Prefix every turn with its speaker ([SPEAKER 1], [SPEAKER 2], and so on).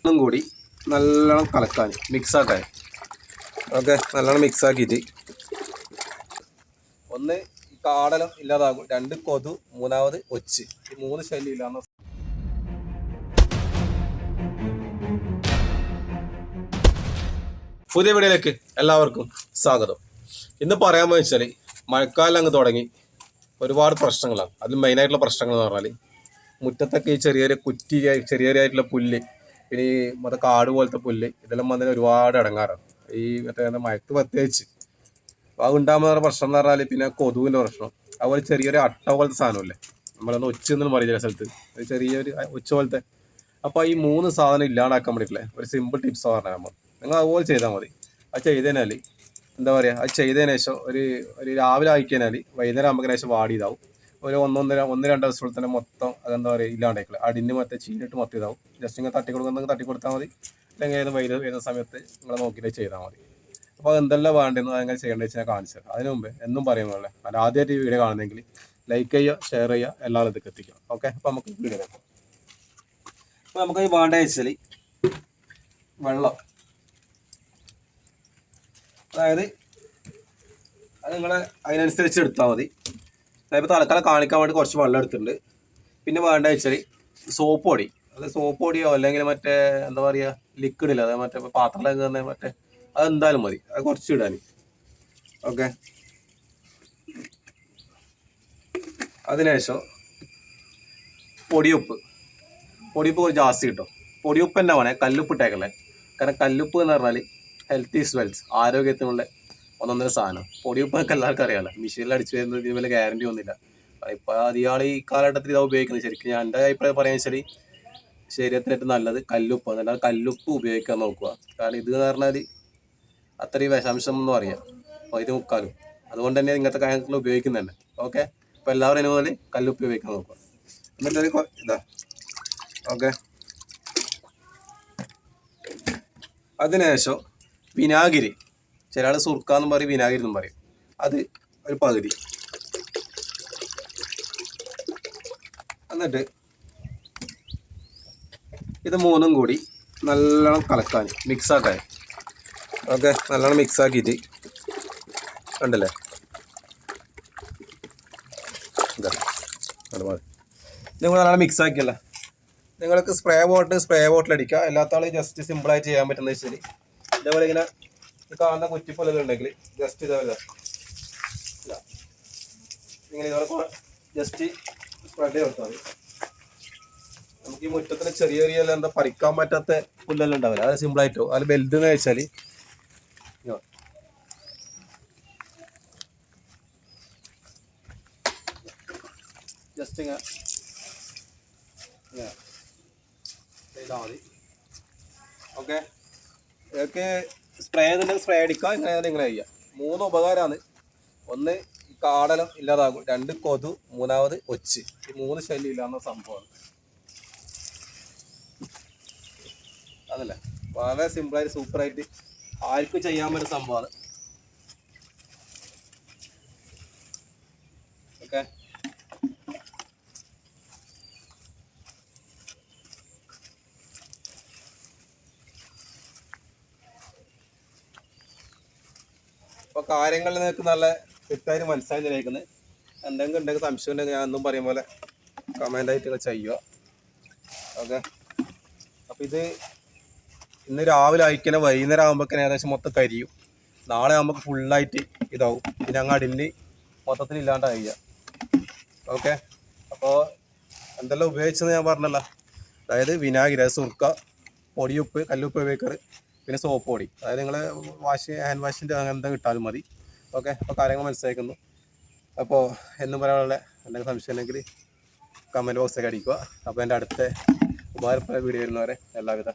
[SPEAKER 1] ഒന്നും കൂടി നല്ലോണം കലക്കാൻ മിക്സ് ആക്കാൻ. ഓക്കെ നല്ലോണം മിക്സ് ആക്കിയിട്ട്. ഒന്ന് കാടലം ഇല്ലാതാകും രണ്ട് കൊതു മൂന്നാമത് ഒച്ച്. ഈ മൂന്ന് ശല്യം ഇല്ലാന്ന് പുതിയ വീഡിയോയിലേക്ക് എല്ലാവർക്കും സ്വാഗതം. ഇന്ന് പറയാമെന്ന് വെച്ചാൽ മഴക്കാലം അങ്ങ് തുടങ്ങി. ഒരുപാട് പ്രശ്നങ്ങളാണ്. അതിൽ മെയിനായിട്ടുള്ള പ്രശ്നങ്ങൾ എന്ന് പറഞ്ഞാൽ മുറ്റത്തൊക്കെ ഈ ചെറിയ ചെറിയ കുറ്റി ചെറിയ പുല്ല് പിന്നെ ഈ മറ്റേ കാട് പോലത്തെ പുല്ല് ഇതെല്ലാം വന്നതിന് ഒരുപാട് ഇടങ്ങാറാണ്. ഈ മറ്റേ മയക്ക് പ്രത്യേകിച്ച്. അത് ഉണ്ടാകുന്ന പ്രശ്നം എന്ന് പറഞ്ഞാൽ പിന്നെ കൊതുവിന്റെ പ്രശ്നം. അതുപോലെ ചെറിയൊരു അട്ട പോലത്തെ സാധനമല്ലേ? നമ്മളൊന്ന് ഒച്ച എന്നും പറയും ചില സ്ഥലത്ത്? ചെറിയൊരു ഒച്ച പോലത്തെ. അപ്പോൾ ഈ മൂന്ന് സാധനം ഇല്ലാണ്ടാക്കാൻ വേണ്ടിയിട്ടില്ലേ ഒരു സിമ്പിൾ ടിപ്സ് പറഞ്ഞാൽ നമ്മൾ. നിങ്ങൾ അതുപോലെ ചെയ്താൽ മതി. അത് ചെയ്തതിനാൽ എന്താ പറയുക അത് ചെയ്തതിന് ശേഷം ഒരു ഒരു രാവിലെ ആയിക്കഴിഞ്ഞാൽ വൈകുന്നേരം ആകുമ്പോൾ ശേഷം വാടി ഇതാവും ഒരു ഒന്നൊന്നര ഒന്ന് രണ്ട് ദിവസത്തിൽ തന്നെ മൊത്തം അതെന്താ പറയുക ഇല്ലാണ്ടേക്കില്ല അടിന് മറ്റേ ചീനിട്ട് മൊത്തം ഇതാവും. ജസ്റ്റ് ഇങ്ങനെ തട്ടി കൊടുക്കുന്നെങ്കിൽ തട്ടി കൊടുത്താൽ മതി. അല്ലെങ്കിൽ ഏത് വൈദ്യുതി വരുന്ന സമയത്ത് നിങ്ങൾ നോക്കിയിട്ട് ചെയ്താൽ മതി. അപ്പോൾ അതെന്തെല്ലാം വേണ്ടതെന്ന് അങ്ങനെ ചെയ്യേണ്ടത് വെച്ചാൽ കാണിച്ചു തരാം. അതിന് മുമ്പ് എന്നും പറയുമ്പോൾ അല്ല ആദ്യമായിട്ട് ഈ വീഡിയോ കാണുന്നെങ്കിൽ ലൈക്ക് ചെയ്യുക ഷെയർ ചെയ്യുക എല്ലാവരും ഇതൊക്കെ എത്തിക്കുക. ഓക്കെ അപ്പോൾ നമുക്ക് വീഡിയോ കേൾക്കാം അപ്പോൾ നമുക്ക് ഈ വേണ്ട വെച്ചാൽ വെള്ളം. അതായത് അത് നിങ്ങളെ അതിനനുസരിച്ച് എടുത്താൽ മതി. അതായത് തലക്കാലം കാണിക്കാൻ വേണ്ടി കുറച്ച് വെള്ളം എടുത്തിട്ടുണ്ട്. പിന്നെ വേണ്ട വെച്ചാൽ സോപ്പ് പൊടി. അത് സോപ്പ് പൊടിയോ അല്ലെങ്കിൽ മറ്റേ എന്താ പറയുക ലിക്വിഡ് ഇല്ല? അതായത് മറ്റേ പാത്രത്തിലൊക്കെ കയറുന്ന മറ്റേ അത് എന്തായാലും മതി. അത് കുറച്ച് ഇടാൻ ഓക്കെ അതിനുശേഷം പൊടിയുപ്പ്. പൊടിയുപ്പ് കുറച്ച് ജാസ്തി കിട്ടും. പൊടിയുപ്പ് തന്നെ വേണേ. കല്ലുപ്പ് ഇട്ടേക്കല്ലേ കാരണം കല്ലുപ്പ് എന്ന് പറഞ്ഞാൽ ഹെൽത്ത് ഈസ് വെൽത്ത് ആരോഗ്യത്തിനുള്ള ഒന്നൊന്നര സാധനം. പൊടിയുപ്പ് ഒക്കെ എല്ലാവർക്കും അറിയാലോ. മെഷീനിൽ അടിച്ചു വരുന്നത് ഇതിന് വലിയ ഗ്യാരണ്ടി ഒന്നുമില്ല. ഇപ്പൊ അധികം ഈ കാലഘട്ടത്തിൽ ഇതാ ഉപയോഗിക്കുന്നത്. ശരിക്കും ഞാൻ എന്റെ അഭിപ്രായം പറയാൻ വെച്ചാൽ ശരീരത്തിന് ഏറ്റവും നല്ലത് കല്ലുപ്പ് എന്നാൽ കല്ലുപ്പ് ഉപയോഗിക്കാൻ നോക്കുക. കാരണം ഇത് എന്ന് പറഞ്ഞാൽ അത്രയും വിഷാംശം എന്ന് പറയാം ഇത് മുക്കാലും. അതുകൊണ്ട് തന്നെ ഇങ്ങനത്തെ കാര്യങ്ങൾ ഉപയോഗിക്കുന്നുണ്ട്. ഓക്കെ? അപ്പോൾ എല്ലാവരും അതിന് മുതൽ കല്ലുപ്പ് ഉപയോഗിക്കാൻ നോക്കുക. എന്നിട്ട് ഇതാ. ഓക്കെ? അതിനുശേഷം വിനാഗിരി. ചില ആൾ സുർക്കാന്നും പറയും വിനാഗിരി എന്നും പറയും. അത് ഒരു പകുതി. എന്നിട്ട് ഇത് മൂന്നും കൂടി നല്ലോണം കലക്കാൻ മിക്സ് ആക്കാൻ ഓക്കെ നല്ലോണം മിക്സ് ആക്കിയിട്ട് കണ്ടല്ലേ നിങ്ങൾ നല്ലോണം മിക്സ് ആക്കിയല്ലേ നിങ്ങൾക്ക് സ്പ്രേ ബോട്ടിൽ സ്പ്രേ ബോട്ടിൽ അടിക്കുക അല്ലാത്ത ആൾ ജസ്റ്റ് സിമ്പിളായിട്ട് ചെയ്യാൻ പറ്റുന്നത് വെച്ചാൽ ഇതേപോലെ ഇങ്ങനെ ഈ കാണുന്ന കുറ്റിപ്പൊല്ലുകൾ ഉണ്ടെങ്കിൽ ജസ്റ്റ് ഇതേപോലെ ഇതാ. ഇങ്ങനെ ഇതേപോലെ ജസ്റ്റ് സ്പ്രെഡ് ചെയ്ത് കൊടുത്താൽ മതി. നമുക്ക് ഈ മുറ്റത്തിന് ചെറിയ ചെറിയ എന്താ പറിക്കാൻ പറ്റാത്ത പുല്ലെല്ലാം ഉണ്ടാവില്ല. അത് സിമ്പിളായിട്ടോ അതിൽ വലുത് എന്ന് വെച്ചാൽ ജസ്റ്റ് ഇങ്ങനെ ചെയ്താൽ മതി. ഓക്കെ ഇതൊക്കെ സ്പ്രേ ചെയ്തിട്ടുണ്ടെങ്കിൽ സ്പ്രേ അടിക്കുക ഇങ്ങനെ ഇങ്ങനെ ചെയ്യുക മൂന്ന് ഉപകാരമാണ്. ഒന്ന് കാടലം ഇല്ലാതാകും. രണ്ട് കൊതു. മൂന്നാമത് ഒച്ച്. ഈ മൂന്ന് ശല്യം ഇല്ലാന്ന സംഭവമാണ്. അതല്ലേ? വളരെ സിമ്പിളായിട്ട് സൂപ്പറായിട്ട് ആർക്കും ചെയ്യാൻ പറ്റുന്ന സംഭവമാണ് ഓക്കെ അപ്പോൾ കാര്യങ്ങളിൽ നിങ്ങൾക്ക് നല്ല വ്യക്തമായിട്ട് മനസ്സിലായി നിലനിൽക്കുന്നത് എന്തെങ്കിലും ഉണ്ടെങ്കിൽ സംശയം ഉണ്ടെങ്കിൽ ഞാൻ എന്നും പറയും പോലെ കമന്റ് ആയിട്ട് നിങ്ങൾ ചെയ്യുക. ഓക്കെ അപ്പോൾ ഇത് ഇന്ന് രാവിലെ അയക്കണ വൈകുന്നേരം ആകുമ്പോഴേക്കും ഏകദേശം മൊത്തം കരിയും. നാളെ ആകുമ്പോൾ ഫുള്ളായിട്ട് ഇതാവും. പിന്നെ അങ്ങ് അടിഞ്ഞ് മൊത്തത്തിൽ ഇല്ലാണ്ടായി ഓക്കെ അപ്പോൾ എന്തെല്ലാം ഉപയോഗിച്ചെന്ന് ഞാൻ പറഞ്ഞല്ലോ. അതായത് വിനാഗിരി സുർക്ക പൊടിയുപ്പ് കല്ലുപ്പ് ഉപയോഗിക്കാറ് പിന്നെ സോപ്പ് പൊടി. അതായത് നിങ്ങൾ വാഷ് ഹാൻഡ് വാഷിന്റെ അങ്ങനത്തെ കിട്ടാലും മതി. ഓക്കെ അപ്പോൾ കാര്യങ്ങൾ മനസ്സിലാക്കുന്നു അപ്പോൾ എന്നും പറയാനുള്ള എന്തെങ്കിലും സംശയം ഉണ്ടെങ്കിൽ കമന്റ് ബോക്സൊക്കെ അടിക്കുക. അപ്പോൾ എന്റെ അടുത്ത ഉപകാരപ്പെട്ട വീഡിയോ വരുന്നവരെ എല്ലാവിധ